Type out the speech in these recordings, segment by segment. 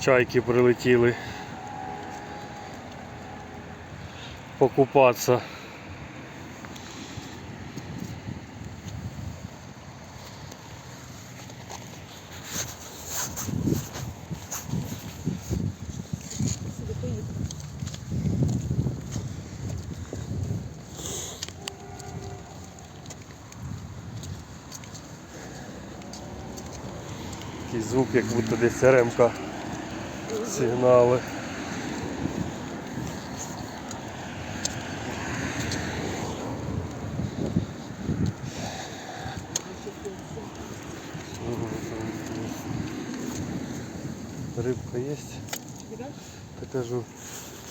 Чайки прилетіли. Покупатися. Такий звук, як будто десь ремка сигнали. Рыбка есть? Покажу.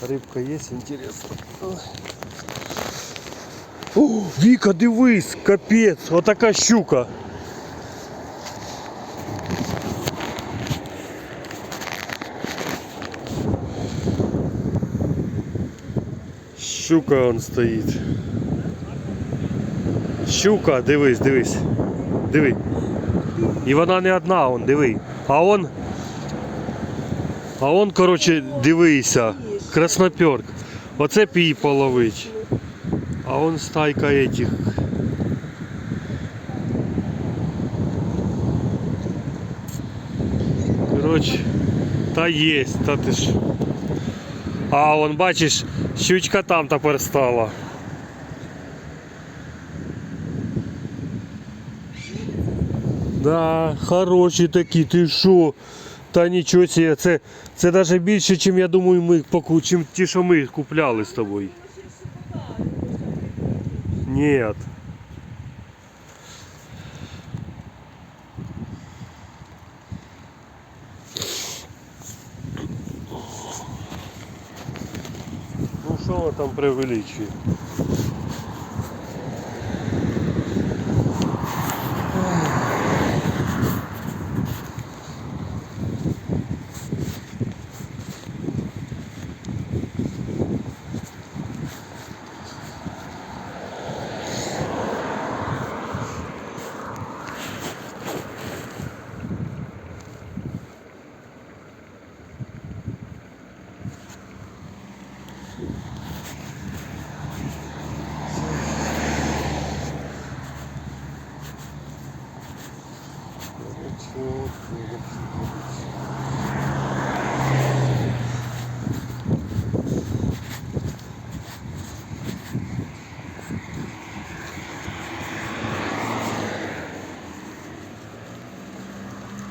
Рыбка есть, интересно. О, Віка, дивись, капець, отака щука. Щука он стоїть. Щука, дивись, дивись. Диви. І вона не одна, он, диви. А он. А он, короче, дивися. Красноперк. Оце пій половить. А он стайка этих. Короче, та єсть, та ти ж. А вон бачиш, Щучка там тепер стала. Да, хороші такі, ти що? Та нічого себе, це, це навіть більше, ніж я думаю, ми поку, чим ті, що ми купляли з тобою. воно там преувеличує. 그리고 쭉 그리고